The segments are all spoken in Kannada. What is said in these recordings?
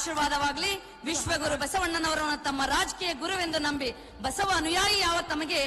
ಆಶೀರ್ವಾದವಾಗಲಿ. ವಿಶ್ವಗುರು ಬಸವಣ್ಣನವರನ್ನು ತಮ್ಮ ರಾಜಕೀಯ ಗುರುವೆಂದು ನಂಬಿ ಬಸವ ಅನುಯಾಯಿ ಯಾವ ತಮಗೆ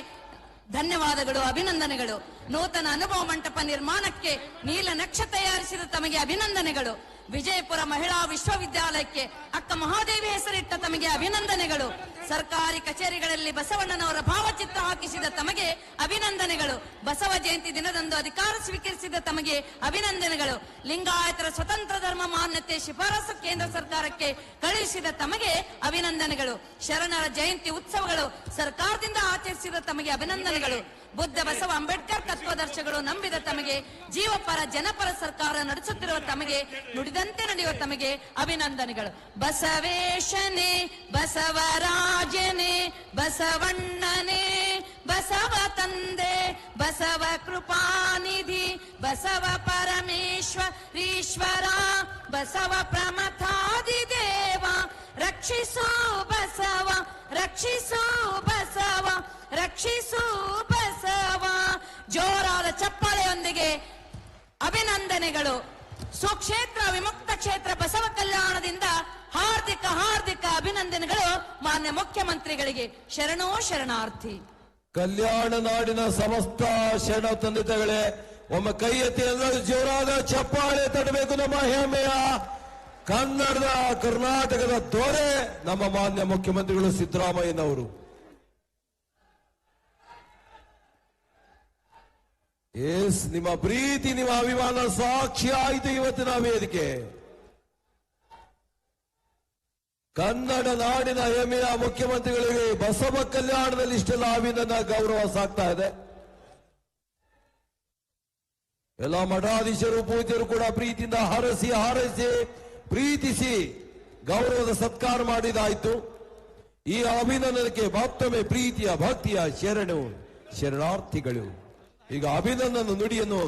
ಧನ್ಯವಾದಗಳು, ಅಭಿನಂದನೆಗಳು. ನೂತನ ಅನುಭವ ಮಂಟಪ ನಿರ್ಮಾಣಕ್ಕೆ ನೀಲ ನಕ್ಷ ತಯಾರಿಸಿದ ತಮಗೆ ಅಭಿನಂದನೆಗಳು. ವಿಜಯಪುರ ಮಹಿಳಾ ವಿಶ್ವವಿದ್ಯಾಲಯಕ್ಕೆ ಅಕ್ಕ ಮಹಾದೇವಿ ಹೆಸರಿಟ್ಟ ತಮಗೆ ಅಭಿನಂದನೆಗಳು. ಸರ್ಕಾರಿ ಕಚೇರಿಗಳಲ್ಲಿ ಬಸವಣ್ಣನವರ ಭಾವಚಿತ್ರ ಹಾಕಿಸಿದ ತಮಗೆ ಅಭಿನಂದನೆಗಳು. ಬಸವ ಜಯಂತಿ ದಿನದಂದು ಅಧಿಕಾರ ಸ್ವೀಕರಿಸಿದ ತಮಗೆ ಅಭಿನಂದನೆಗಳು. ಲಿಂಗಾಯತರ ಸ್ವತಂತ್ರ ಧರ್ಮ ಮಾನ್ಯತೆ ಶಿಫಾರಸು ಕೇಂದ್ರ ಸರ್ಕಾರಕ್ಕೆ ಕಳುಹಿಸಿದ ತಮಗೆ ಅಭಿನಂದನೆಗಳು. ಶರಣರ ಜಯಂತಿ ಉತ್ಸವಗಳು ಸರ್ಕಾರದಿಂದ ಆಚರಿಸಿದ ತಮಗೆ ಅಭಿನಂದನೆಗಳು. ಬುದ್ಧ ಬಸವ ಅಂಬೇಡ್ಕರ್ ತತ್ವದರ್ಶಗಳು ನಂಬಿದ ತಮಗೆ, ಜೀವಪರ ಜನಪರ ಸರ್ಕಾರ ನಡೆಸುತ್ತಿರುವ ತಮಗೆ, ನುಡಿದಂತೆ ನಡೆಯುವ ತಮಗೆ ಅಭಿನಂದನೆಗಳು. ಬಸವೇಶನೆ ಬಸವರಾಜನೇ ಬಸವಣ್ಣನೆ, ಬಸವ ತಂದೆ, ಬಸವ ಕೃಪಾನಿಧಿ, ಬಸವ ಪರಮೇಶ್ವರೀಶ್ವರ, ಬಸವ ಪ್ರಮಥಾದಿ ದೇವ. ರಕ್ಷಿಸೋ ಬಸವ ರಕ್ಷಿಸೋ ಬಸವ, ರಕ್ಷಿಸು ಚಪ್ಪಾಳೆಯೊಂದಿಗೆ ಅಭಿನಂದನೆಗಳು. ಸುಕ್ಷೇತ್ರ ವಿಮುಕ್ತ ಕ್ಷೇತ್ರ ಬಸವ ಕಲ್ಯಾಣದಿಂದ ಹಾರ್ದಿಕ ಹಾರ್ದಿಕ ಅಭಿನಂದನೆಗಳು ಮಾನ್ಯ ಮುಖ್ಯಮಂತ್ರಿಗಳಿಗೆ. ಶರಣೋ ಶರಣಾರ್ಥಿ. ಕಲ್ಯಾಣ ನಾಡಿನ ಸಮಸ್ತ ಶರಣ ತಂದಿತಗಳೇ, ಒಮ್ಮೆ ಕೈ ಎತ್ತಿ ಎಲ್ಲರೂ ಜೋರಾದ ಚಪ್ಪಾಳೆ ತಡಬೇಕು ನಮ್ಮ ಹೆಮ್ಮೆಯ. ಕನ್ನಡದ, ಕರ್ನಾಟಕದ ದೊರೆ ನಮ್ಮ ಮಾನ್ಯ ಮುಖ್ಯಮಂತ್ರಿಗಳು ಸಿದ್ದರಾಮಯ್ಯನವರು. ಎಸ್, ನಿಮ್ಮ ಪ್ರೀತಿ, ನಿಮ್ಮ ಅಭಿಮಾನ ಸಾಕ್ಷಿ ಆಯಿತು ಇವತ್ತಿನ ವೇದಿಕೆ. ಕನ್ನಡ ನಾಡಿನ ಹೆಮ್ಮೆಯ ಮುಖ್ಯಮಂತ್ರಿಗಳಿಗೆ ಬಸವ ಕಲ್ಯಾಣದಲ್ಲಿ ಇಷ್ಟೆಲ್ಲ ಅಭಿನಂದನ ಗೌರವ ಸಾಕ್ತಾ ಇದೆ. ಎಲ್ಲ ಮಠಾಧೀಶರು, ಪೂಜ್ಯರು ಕೂಡ ಪ್ರೀತಿಯಿಂದ ಹರಸಿ, ಹಾರೈಸಿ, ಪ್ರೀತಿಸಿ ಗೌರವದ ಸತ್ಕಾರ ಮಾಡಿದಾಯ್ತು. ಈ ಅಭಿನಂದನಕ್ಕೆ ಮತ್ತೊಮ್ಮೆ ಪ್ರೀತಿಯ, ಭಕ್ತಿಯ ಶರಣು, ಶರಣಾರ್ಥಿಗಳು. ಈಗ ಅಭಿನಂದನ ನುಡಿಯನ್ನು